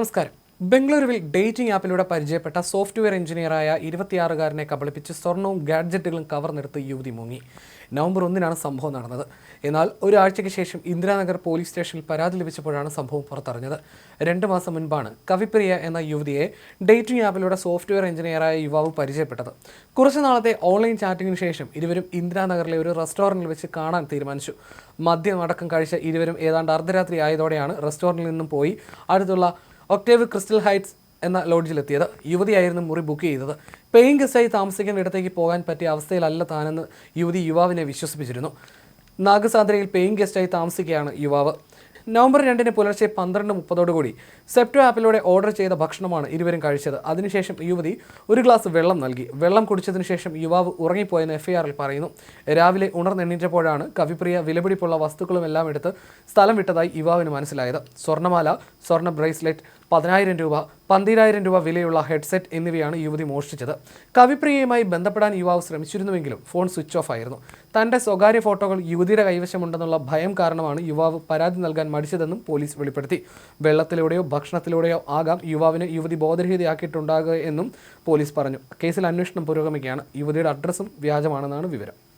നമസ്കാരം. ബംഗളൂരുവിൽ ഡേറ്റിംഗ് ആപ്പിലൂടെ പരിചയപ്പെട്ട സോഫ്റ്റ്വെയർ എഞ്ചിനീയറായ ഇരുപത്തിയാറുകാരനെ കബളിപ്പിച്ച് സ്വർണവും ഗാഡ്ജറ്റുകളും കവർന്നെടുത്ത് യുവതി മുങ്ങി. നവംബർ ഒന്നിനാണ് സംഭവം നടന്നത്. എന്നാൽ ഒരാഴ്ചയ്ക്ക് ശേഷം ഇന്ദിരാനഗർ പോലീസ് സ്റ്റേഷനിൽ പരാതി ലഭിച്ചപ്പോഴാണ് സംഭവം പുറത്തറിഞ്ഞത്. രണ്ട് മാസം മുൻപാണ് കവിപ്രിയ എന്ന യുവതിയെ ഡേറ്റിംഗ് ആപ്പിലൂടെ സോഫ്റ്റ്വെയർ എഞ്ചിനീയറായ യുവാവ് പരിചയപ്പെട്ടത്. കുറച്ച് നാളത്തെ ഓൺലൈൻ ചാറ്റിംഗിന് ശേഷം ഇരുവരും ഇന്ദിരാനഗറിലെ ഒരു റെസ്റ്റോറന്റിൽ വെച്ച് കാണാൻ തീരുമാനിച്ചു. മദ്യം അടക്കം കഴിച്ച ഇരുവരും ഏതാണ്ട് അർദ്ധരാത്രി ആയതോടെയാണ് റെസ്റ്റോറന്റിൽ നിന്നും പോയി. അടുത്തുള്ള ഒക്ടേവ് ക്രിസ്റ്റൽ ഹൈറ്റ്സ് എന്ന ലോഡ്ജിലെത്തിയത്. യുവതിയായിരുന്നു മുറി ബുക്ക് ചെയ്തത്. പേയിങ് ഗസ്റ്റായി താമസിക്കുന്ന ഇടത്തേക്ക് പോകാൻ പറ്റിയ അവസ്ഥയിലല്ല താനെന്ന് യുവതി യുവാവിനെ വിശ്വസിപ്പിച്ചിരുന്നു. നാഗസാന്ദ്രയിൽ പേയിങ് ഗസ്റ്റായി താമസിക്കുകയാണ് യുവാവ്. നവംബർ രണ്ടിന് പുലർച്ചെ പന്ത്രണ്ട് മുപ്പതോടുകൂടി സെപ്റ്റോ ആപ്പിലൂടെ ഓർഡർ ചെയ്ത ഭക്ഷണമാണ് ഇരുവരും കഴിച്ചത്. അതിനുശേഷം യുവതി ഒരു ഗ്ലാസ് വെള്ളം നൽകി. വെള്ളം കുടിച്ചതിന് ശേഷം യുവാവ് ഉറങ്ങിപ്പോയെന്ന് എഫ്ഐആറിൽ പറയുന്നു. രാവിലെ ഉണർന്നെണ്ണീറ്റപ്പോഴാണ് കവിപ്രിയ വിലപിടിപ്പുള്ള വസ്തുക്കളും എല്ലാം എടുത്ത് സ്ഥലം വിട്ടതായി യുവാവിന് മനസ്സിലായത്. സ്വർണമാല സ്വർണ ബ്രേസ്ലെറ്റ് പതിനായിരം രൂപ പന്തിരായിരം രൂപ വിലയുള്ള ഹെഡ്സെറ്റ് എന്നിവയാണ് യുവതി മോഷ്ടിച്ചത്. കവിപ്രിയയുമായി ബന്ധപ്പെടാൻ യുവാവ് ശ്രമിച്ചിരുന്നുവെങ്കിലും ഫോൺ സ്വിച്ച് ഓഫ് ആയിരുന്നു. തന്റെ സ്വകാര്യ ഫോട്ടോകൾ യുവതിയുടെ കൈവശമുണ്ടെന്നുള്ള ഭയം കാരണമാണ് യുവാവ് പരാതി നൽകാൻ മടിച്ചതെന്നും പോലീസ് വെളിപ്പെടുത്തി. വെള്ളത്തിലൂടെയോ ഭക്ഷണത്തിലൂടെയോ ആകാം യുവാവിന് യുവതി ബോധരഹിതയാക്കിയിട്ടുണ്ടാകുക എന്നും പോലീസ് പറഞ്ഞു. കേസിൽ അന്വേഷണം പുരോഗമിക്കുകയാണ്. യുവതിയുടെ അഡ്രസ്സും വ്യാജമാണെന്നാണ് വിവരം.